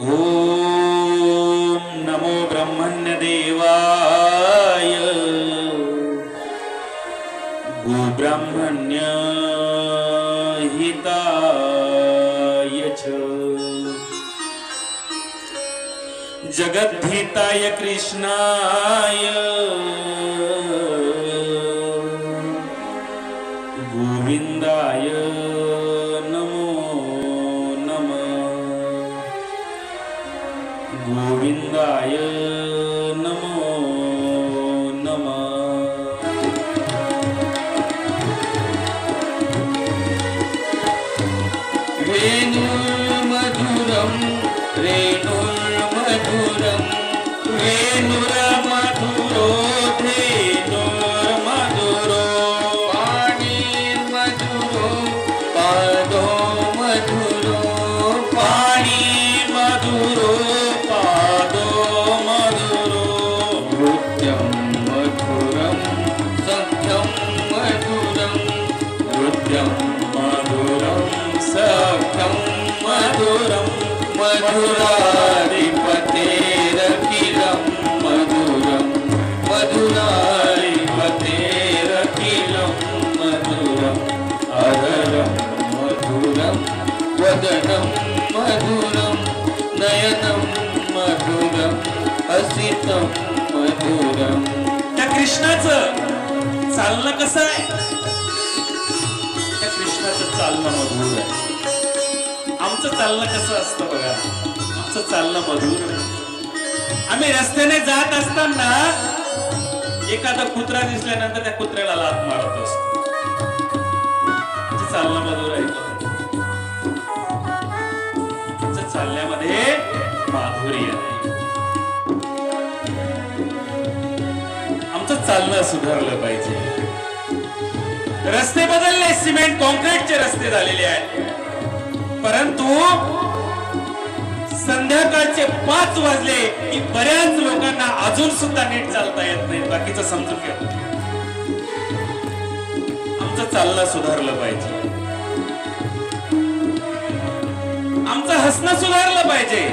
ॐ नमो ब्रह्मण्यदेवाय गोब्राह्मण्य हिताय च जगद्धिताय कृष्णाय गोविन्दाय गोविन्दाय नमो वदनं मधुरं नयनं मधुरं हसितं मधुरम् त्या कृष्णाचं चालणं कसं आहे? त्या कृष्णाचं चालणं मधुर आहे. आमचं चालणं कसं असतं बघा. आमचं चालणं मधुर आम्ही रस्त्याने जात असताना एखादा कुत्रा दिसल्यानंतर त्या कुत्र्याला लात मारत असतो. चालणं मधुर आहे. का? चालण्यामध्ये माधुर्य आहे. आमचं चालणं सुधारलं पाहिजे. रस्ते बदलले सिमेंट कॉन्क्रीटचे रस्ते झालेले आहेत. परंतु संध्याकाळचे पाच वाजले की बऱ्याच लोकांना अजून सुद्धा नीट चालता येत नाही. बाकीचं समजून घ्या. आमचं चालणं सुधारलं पाहिजे. आमचं हसणं सुधारलं पाहिजे.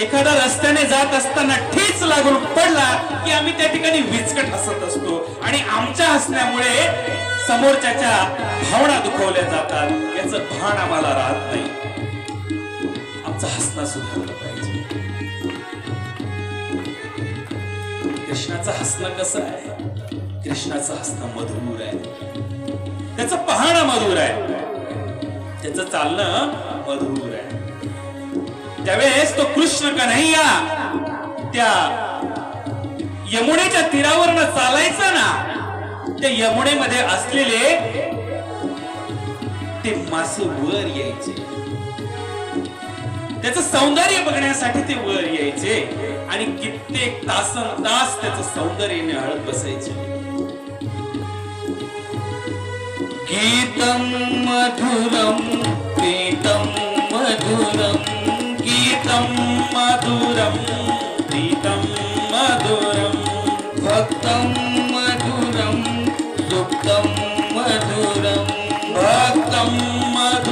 एखादा रस्त्याने जात असताना ठेच लागून पडला की आम्ही त्या ठिकाणी विचकट हसत असतो. आणि आमच्या हसण्यामुळे समोरच्याच्या भावना दुखवल्या जातात. याच भान आम्हाला राहत नाही. आमचं हसणं सुधारलं पाहिजे. कृष्णाचं हसणं कसं आहे? कृष्णाचं हसणं मधुर आहे. त्याच पाहणं मधुर आहे. त्याचं चालणं मधुर आहे. त्यावेळेस तो कृष्ण कन्हैया त्या यमुनेच्या तीरावरनं चालायचा. त्या यमुनेमध्ये असलेले ते मासे वर यायचे. त्याचं सौंदर्य बघण्यासाठी ते वर यायचे आणि कित्येक तासन तास त्याच सौंदर्य निहाळत बसायचे. गीतं मधुरं प्रीतं मधुरं गीतं मधुरम. சம்மத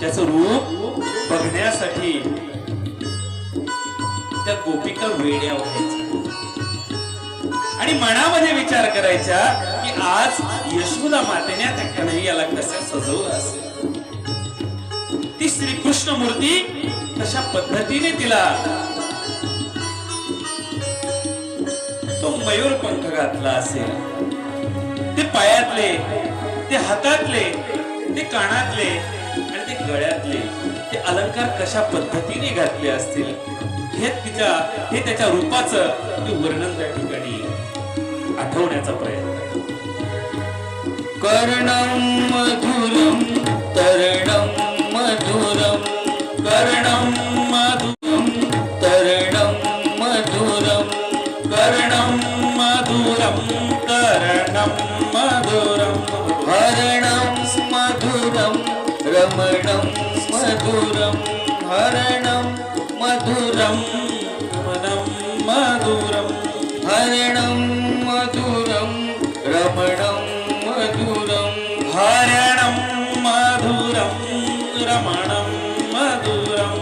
त्याचं रूप बघण्यासाठी त्या गोपिका वेड्या व्हायच्या आणि मनामध्ये विचार करायच्या की आज यशोदा मातेने त्या कन्हैयाला कसं सजवलं असेल? ती श्रीकृष्ण मूर्ती तशा पद्धतीने तिला तो मयूर पंख घातला असेल? ते पायातले ते हातातले ते कानातले ते गळ्यातले ते अलंकार कशा पद्धतीने घातले असतील हे तिच्या हे त्याच्या रूपाचं ते वर्णन त्या ठिकाणी आठवण्याचा प्रयत्न कर्णम मधुरम तरणम मधुरम कर्णम मधुरम हरणं मधुरं रमणं मधुरं हरणं मधुरं रमणं मधुरं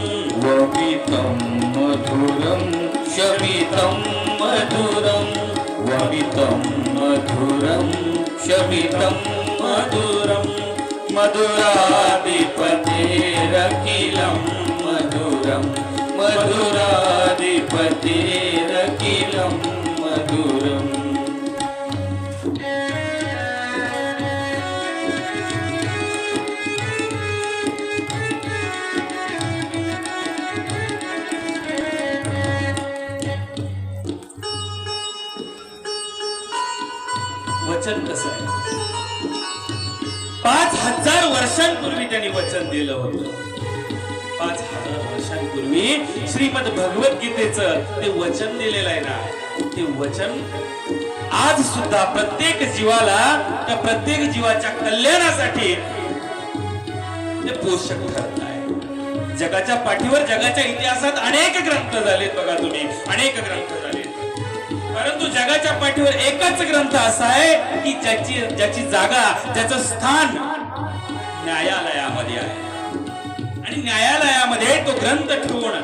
वमितं मधुरं शमितं मधुरं वमितं मधुरं शमितं मधुरं मधुरा वचन कसं आहे? पाच हजार वर्षांपूर्वी त्यांनी वचन दिलं होतं. पाच हजार वर्षांपूर्वी श्रीमद भगवद्गीतेचं ते वचन दिलेलं आहे ना ते वचन आज सुद्धा प्रत्येक जीवाला त्या प्रत्येक जीवाच्या कल्याणासाठी ते पोषक ठरत आहे. जगाच्या पाठीवर जगाच्या इतिहासात अनेक ग्रंथ झालेत बघा तुम्ही. अनेक ग्रंथ झालेत. परंतु जगाच्या पाठीवर एकच ग्रंथ असा आहे की ज्याची ज्याची जागा त्याच स्थान न्यायालयामध्ये आहे. आणि न्यायालयामध्ये तो ग्रंथ ठेवून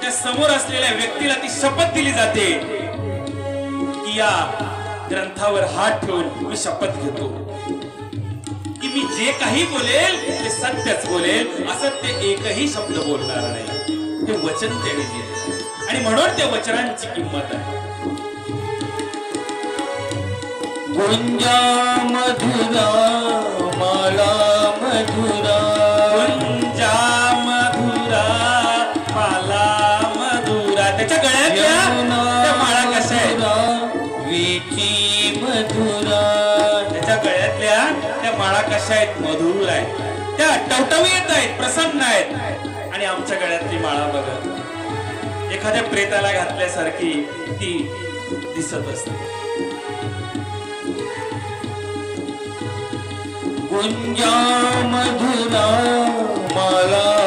त्या समोर असलेल्या व्यक्तीला ती शपथ दिली जाते. या ग्रंथावर हात ठेवून मी शपथ घेतो. की मी जे काही बोलेल ते सत्यच बोलेल. असं ते एकही शब्द बोलणार नाही. ते वचन त्याने दिले. आणि म्हणून त्या वचनांची किंमत आहे. गुंजा मधुरा माला कशा आहेत? मधुर आहेत. त्या टवटवीत आहेत प्रसन्न आहेत. आणि आमच्या गळ्यातली माळा बघा एखाद्या प्रेताला घातल्यासारखी ती दिसत असते. गुंजा मधुरा माला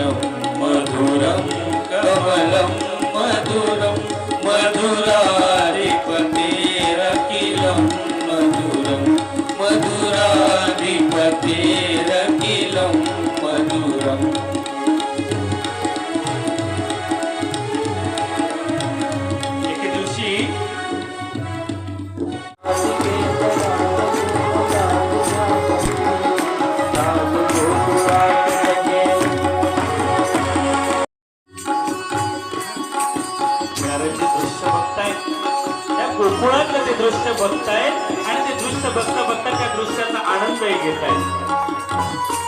सलिलं मधुरं कमलं मधुरं मिळालेलं जे दृश्य बघताय त्या कोकणातलं ते दृश्य बघतायत आणि ते दृश्य बघता बघता त्या दृश्याचा आनंदही घेतायत.